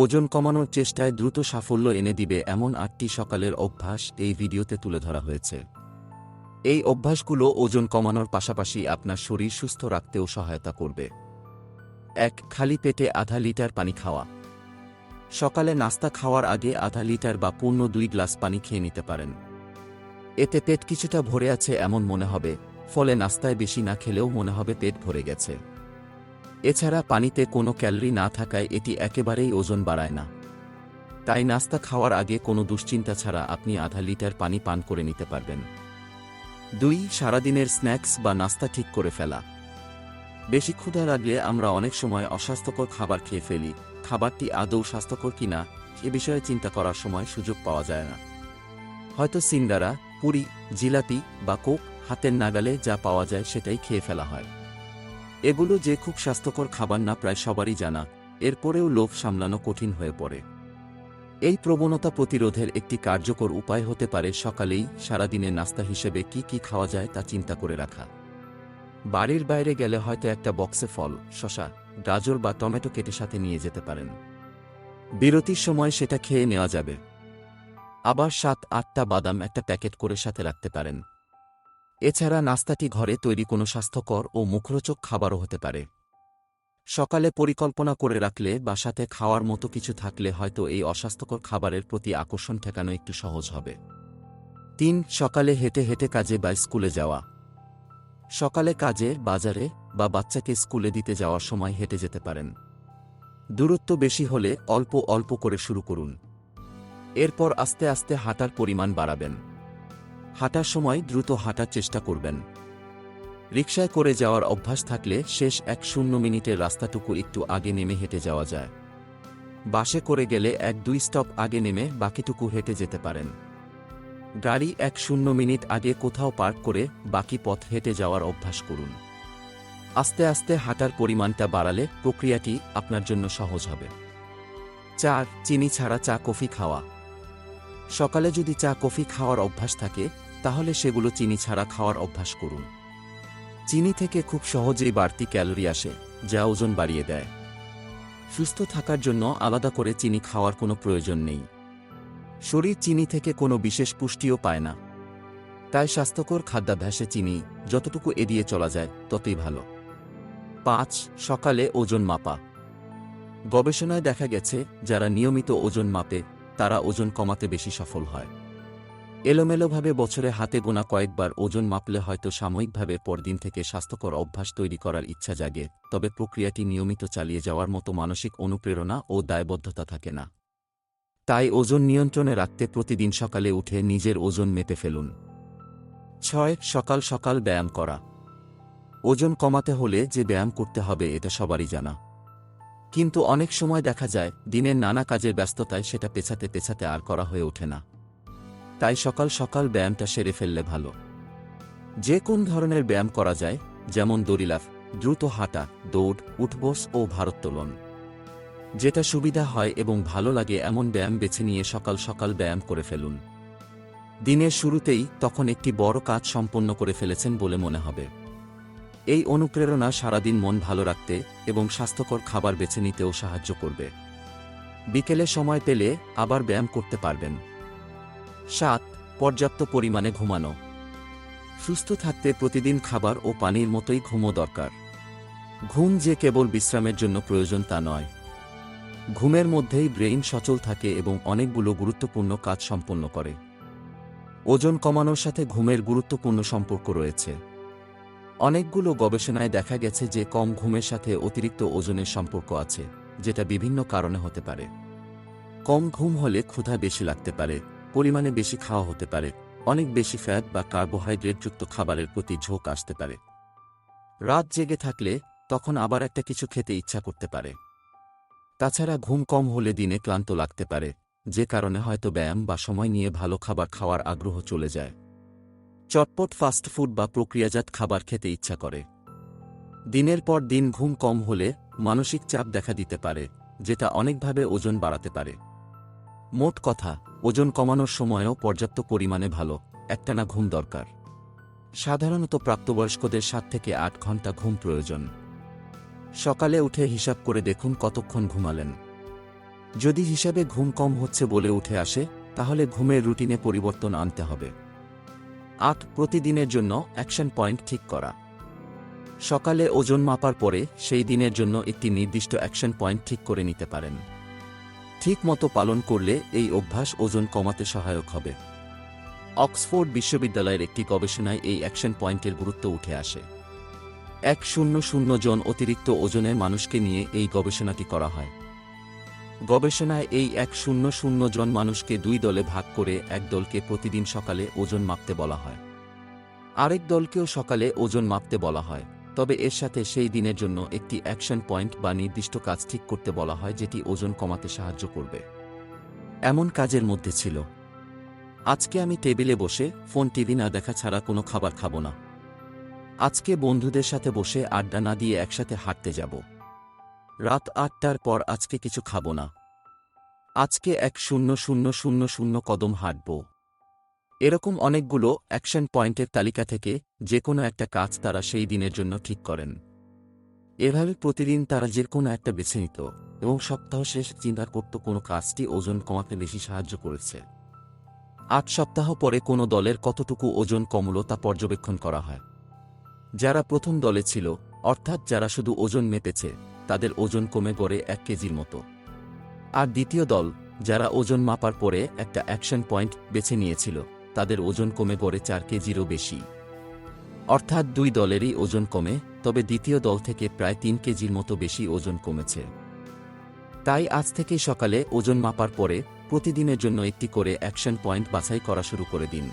ওজন কমানোর চেষ্টায় দ্রুত সাফল্য এনে দিবে এমন আটটি সকালের অভ্যাস এই ভিডিওতে তুলে ধরা হয়েছে। এই অভ্যাসগুলো ওজন কমানোর পাশাপাশি আপনার শরীর সুস্থ রাখতেও সহায়তা করবে। এক, খালি পেটে আধা লিটার পানি খাওয়া। সকালে নাস্তা খাওয়ার আগে আধা লিটার বা পূর্ণ দুই গ্লাস পানি খেয়ে নিতে পারেন। এতে পেট কিছুটা ভরে আছে এমন মনে হবে, ফলে নাস্তায় বেশি না খেলেও মনে হবে পেট ভরে গেছে। এছাড়া পানিতে কোনো ক্যালোরি না থাকায় এটি একেবারেই ওজন বাড়ায় না। তাই নাস্তা খাওয়ার আগে কোনো দুশ্চিন্তা ছাড়া আপনি আধা লিটার পানি পান করে নিতে পারবেন। দুই, সারাদিনের স্ন্যাক্স বা নাস্তা ঠিক করে ফেলা। বেশি ক্ষুধা লাগলে আমরা অনেক সময় অস্বাস্থ্যকর খাবার খেয়ে ফেলি। খাবারটি আদৌ স্বাস্থ্যকর কিনা, এ বিষয়ে চিন্তা করার সময় সুযোগ পাওয়া যায় না। হয়তো সিঙ্গারা, পুরি, জিলাপি বা কোক হাতের নাগালে যা পাওয়া যায় সেটাই খেয়ে ফেলা হয়। এগুলো যে খুব স্বাস্থ্যকর খাবার না প্রায় সবারই জানা, এরপরেও লোভ সামলানো কঠিন হয়ে পড়ে। এই প্রবণতা প্রতিরোধের একটি কার্যকর উপায় হতে পারে সকালেই সারাদিনের নাস্তা হিসেবে কি কি খাওয়া যায় তা চিন্তা করে রাখা। বাড়ির বাইরে গেলে হয়তো একটা বক্সে ফল, শশা, গাজর বা টমেটো কেটে সাথে নিয়ে যেতে পারেন। বিরতির সময় সেটা খেয়ে নেওয়া যাবে। আবার সাত আটটা বাদাম একটা প্যাকেট করে সাথে রাখতে পারেন। এছাড়া নাস্তাটি ঘরে তৈরি কোনো স্বাস্থ্যকর ও মুখরোচক খাবারও হতে পারে। সকালে পরিকল্পনা করে রাখলে বা সাথে খাওয়ার মতো কিছু থাকলে হয়তো এই অস্বাস্থ্যকর খাবারের প্রতি আকর্ষণ ঠেকানো একটু সহজ হবে। তিন, সকালে হেঁটে হেঁটে কাজে বা স্কুলে যাওয়া। সকালে কাজে, বাজারে বা বাচ্চাকে স্কুলে দিতে যাওয়ার সময় হেঁটে যেতে পারেন। দূরত্ব বেশি হলে অল্প অল্প করে শুরু করুন। এরপর আস্তে আস্তে হাঁটার পরিমাণ বাড়াবেন। হাঁটার সময় দ্রুত হাঁটার চেষ্টা করবেন। রিকশায় করে যাওয়ার অভ্যাস থাকলে শেষ এক শূন্য মিনিটের রাস্তাটুকু একটু আগে নেমে হেঁটে যাওয়া যায়। বাসে করে গেলে এক দুই স্টপ আগে নেমে বাকিটুকু হেঁটে যেতে পারেন। গাড়ি এক শূন্য মিনিট আগে কোথাও পার্ক করে বাকি পথ হেঁটে যাওয়ার অভ্যাস করুন। আস্তে আস্তে হাঁটার পরিমাণটা বাড়ালে প্রক্রিয়াটি আপনার জন্য সহজ হবে। চার, চিনি ছাড়া চা, কফি খাওয়া। সকালে যদি চা, কফি খাওয়ার অভ্যাস থাকে, তাহলে সেগুলো চিনি ছাড়া খাওয়ার অভ্যাস করুন। চিনি থেকে খুব সহজেই বাড়তি ক্যালোরি আসে, যা ওজন বাড়িয়ে দেয়। সুস্থ থাকার জন্য আলাদা করে চিনি খাওয়ার কোনো প্রয়োজন নেই। শরীর চিনি থেকে কোনো বিশেষ পুষ্টিও পায় না। তাই স্বাস্থ্যকর খাদ্যাভ্যাসে চিনি যতটুকু এড়িয়ে চলা যায়, ততই ভালো। পাঁচ, সকালে ওজন মাপা। গবেষণায় দেখা গেছে, যারা নিয়মিত ওজন মাপে তারা ওজন কমাতে বেশি সফল হয়। এলোমেলোভাবে বছরে হাতে গোনা কয়েকবার ওজন মাপলে হয়তো সাময়িকভাবে পরদিন থেকে স্বাস্থ্যকর অভ্যাস তৈরি করার ইচ্ছা জাগে, তবে প্রক্রিয়াটি নিয়মিত চালিয়ে যাওয়ার মতো মানসিক অনুপ্রেরণা ও দায়বদ্ধতা থাকে না। তাই ওজন নিয়ন্ত্রণে রাখতে প্রতিদিন সকালে উঠে নিজের ওজন মেপে ফেলুন। ছয়, সকাল সকাল ব্যায়াম করা। ওজন কমাতে হলে যে ব্যায়াম করতে হবে এটা সবারই জানা। কিন্তু অনেক সময় দেখা যায়, দিনের নানা কাজের ব্যস্ততায় সেটা পেছাতে পেছাতে আর করা হয়ে ওঠে না। তাই সকাল সকাল ব্যায়ামটা সেরে ফেললে ভালো। যে কোন ধরনের ব্যায়াম করা যায়, যেমন দড়িলাফ, দ্রুত হাঁটা, দৌড়, উঠবোস ও ভারোত্তোলন। যেটা সুবিধা হয় এবং ভালো লাগে এমন ব্যায়াম বেছে নিয়ে সকাল সকাল ব্যায়াম করে ফেলুন। দিনের শুরুতেই তখন একটি বড় কাজ সম্পন্ন করে ফেলেছেন বলে মনে হবে। এই অনুপ্রেরণা সারাদিন মন ভালো রাখতে এবং স্বাস্থ্যকর খাবার বেছে নিতেও সাহায্য করবে। বিকেলে সময় পেলে আবার ব্যায়াম করতে পারবেন। সাত, পর্যাপ্ত পরিমাণে ঘুমানো। সুস্থ থাকতে প্রতিদিন খাবার ও পানির মতোই ঘুমো দরকার। ঘুম যে কেবল বিশ্রামের জন্য প্রয়োজন তা নয়। ঘুমের মধ্যেই ব্রেইন সচল থাকে এবং অনেকগুলো গুরুত্বপূর্ণ কাজ সম্পন্ন করে। ওজন কমানোর সাথে ঘুমের গুরুত্বপূর্ণ সম্পর্ক রয়েছে। অনেকগুলো গবেষণায় দেখা গেছে যে কম ঘুমের সাথে অতিরিক্ত ওজনের সম্পর্ক আছে, যেটা বিভিন্ন কারণে হতে পারে। কম ঘুম হলে ক্ষুধা বেশি লাগতে পারে, পরিমাণে বেশি খাওয়া হতে পারে, অনেক বেশি ফ্যাট বা কার্বোহাইড্রেটযুক্ত খাবারের প্রতি ঝোঁক আসতে পারে। রাত জেগে থাকলে তখন আবার একটা কিছু খেতে ইচ্ছা করতে পারে। তাছাড়া ঘুম কম হলে দিনে ক্লান্ত লাগতে পারে, যে কারণে হয়তো ব্যায়াম বা সময় নিয়ে ভালো খাবার খাওয়ার আগ্রহ চলে যায়। চটপট ফাস্ট ফুড বা প্রক্রিয়াজাত খাবার খেতে ইচ্ছা করে। দিনের পর দিন ঘুম কম হলে মানসিক চাপ দেখা দিতে পারে, যেটা অনেকভাবে ওজন বাড়াতে পারে। মোট কথা, ওজন কমানোর সময়ও পর্যাপ্ত পরিমাণে ভালো, একটানা ঘুম দরকার। সাধারণত প্রাপ্তবয়স্কদের সাত থেকে আট ঘণ্টা ঘুম প্রয়োজন। সকালে উঠে হিসাব করে দেখুন কতক্ষণ ঘুমালেন। যদি হিসাবে ঘুম কম হচ্ছে বলে উঠে আসে, তাহলে ঘুমের রুটিনে পরিবর্তন আনতে হবে। আট প্রতিদিনের জন্য অ্যাকশন পয়েন্ট ঠিক করা। সকালে ওজন মাপার পরে সেই দিনের জন্য একটি নির্দিষ্ট অ্যাকশন পয়েন্ট ঠিক করে নিতে পারেন। ঠিক মতো পালন করলে এই অভ্যাস ওজন কমাতে সহায়ক হবে। অক্সফোর্ড বিশ্ববিদ্যালয়ের একটি গবেষণায় এই অ্যাকশন পয়েন্টের গুরুত্ব উঠে আসে। এক শূন্য শূন্য জন অতিরিক্ত ওজনের মানুষকে নিয়ে এই গবেষণাটি করা হয়। গবেষণায় এই এক শূন্য শূন্য জন মানুষকে দুই দলে ভাগ করে এক দলকে প্রতিদিন সকালে ওজন মাপতে বলা হয়। আরেক দলকেও সকালে ওজন মাপতে বলা হয়, তবে এর সাথে সেই দিনের জন্য একটি অ্যাকশন পয়েন্ট বা নির্দিষ্ট কাজ ঠিক করতে বলা হয় যেটি ওজন কমাতে সাহায্য করবে। এমন কাজের মধ্যে ছিল। আজকে আমি টেবিলে বসে ফোন টিভি না দেখা ছাড়া কোনো খাবার খাব না। আজকে বন্ধুদের সাথে বসে আড্ডা না দিয়ে একসাথে হাঁটতে যাব। রাত আটটার পর আজকে কিছু খাব না। আজকে এক শূন্য শূন্য শূন্য শূন্য কদম হাঁটব। এরকম অনেকগুলো অ্যাকশন পয়েন্টের তালিকা থেকে যে কোনো একটা কাজ তারা সেই দিনের জন্য ঠিক করেন। এভাবে প্রতিদিন তারা যে কোনো একটা বেছে নিত এবং সপ্তাহ শেষ চিন্তা করত কোনো কাজটি ওজন কমাতে বেশি সাহায্য করেছে। আট সপ্তাহ পরে কোনো দলের কতটুকু ওজন কমল তা পর্যবেক্ষণ করা হয়। যারা প্রথম দলে ছিল, অর্থাৎ যারা শুধু ওজন মেপেছে তাদের ওজন কমে গড়ে এক কেজির মতো। আর দ্বিতীয় দল, যারা ওজন মাপার পরে একটা অ্যাকশন পয়েন্ট বেছে নিয়েছিল, তাদের ওজন কমে গড়ে চার কেজিরও বেশি। অর্থাৎ দুই দলেরই ওজন কমে, তবে দ্বিতীয় দল থেকে প্রায় তিন কেজির মতো বেশি ওজন কমেছে। তাই আজ থেকেই সকালে ওজন মাপার পরে প্রতিদিনের জন্য একটি করে অ্যাকশন পয়েন্ট বাছাই করা শুরু করে দিন।